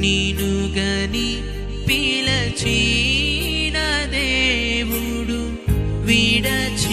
నీను గని పిలచిన దేవుడు విడచి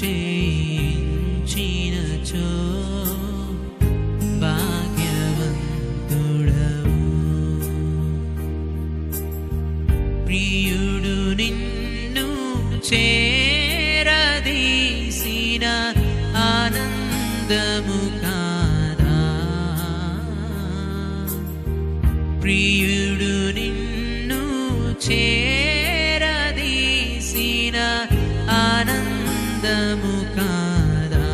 చేయించినచో భాగ్యవంతుడవు ప్రియుడు నిన్ను చేరదీసిన ఆనందము కాదా?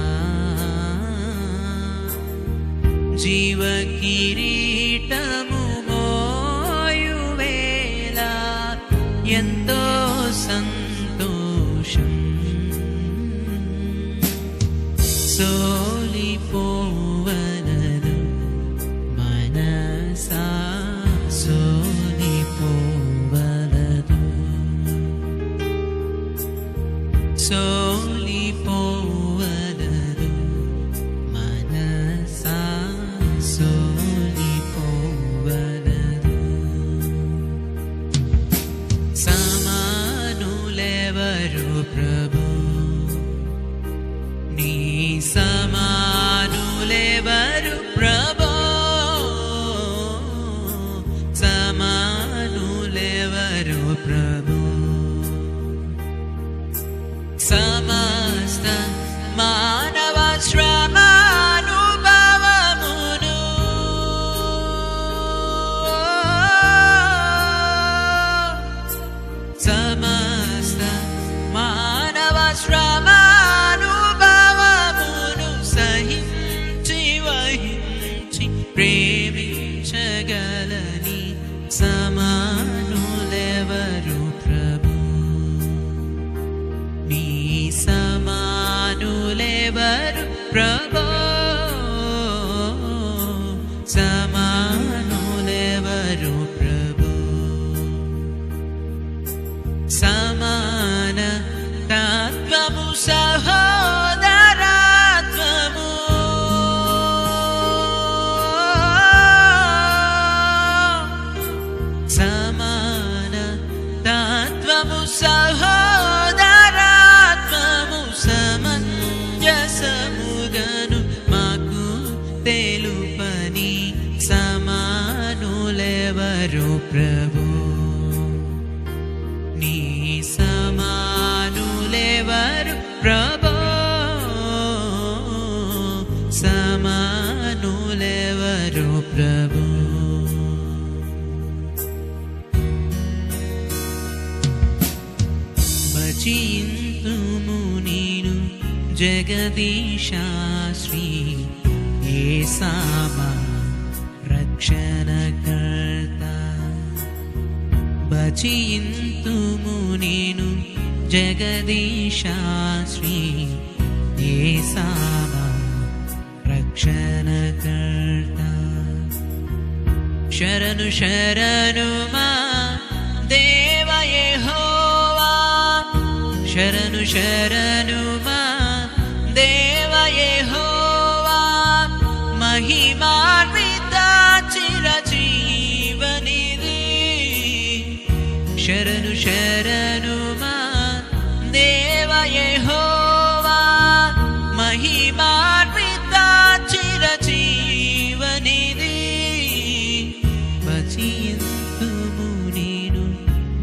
సమానులెవరు ప్రభు. నీ సమానులెవరు ప్రభు. సమానులెవరు ప్రభు. సమస్త మా ప్రభు నీ సమానులెవరు ప్రభు. సమానులెవరు ప్రభు. భజింతుము నేను జగదీశాశ్రీ ఏసామా రక్షణకర్త భజింతుము चिन्तु मुनिनु जगदीशास्त्री ये सा वा प्रक्षनकर्ता शरनुशरनुमा देवय हो वा शरनुशरनुमा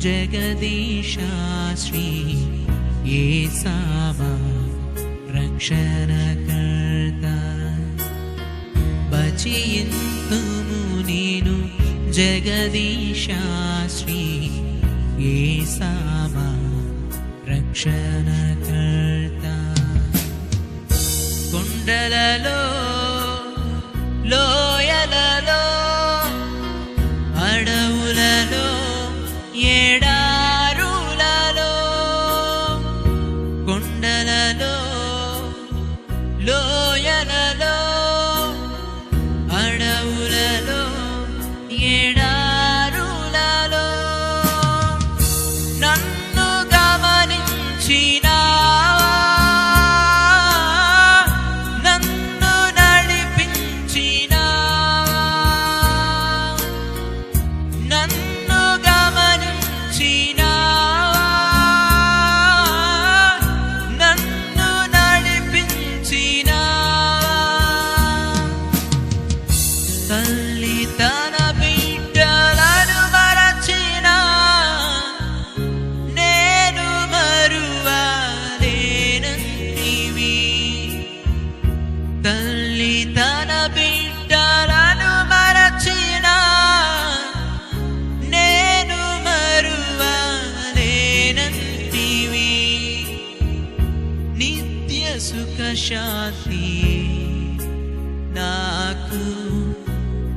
जगदीशाश्री ये सावा रक्षणकर्ता बचयन्तुमुनेनु जगदीशाश्री ये सावा रक्षणकर्ता कुण्डललो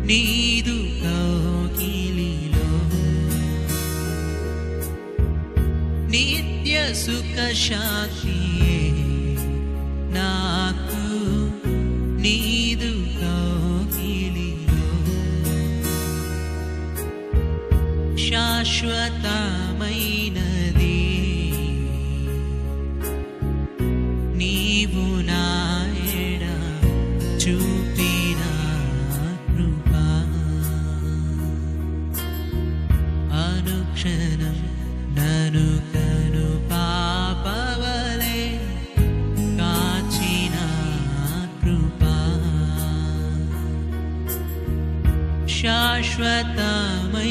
నీదు కౌకిలిలో నిత్య సుఖ శాంతి శాశ్వతమైనది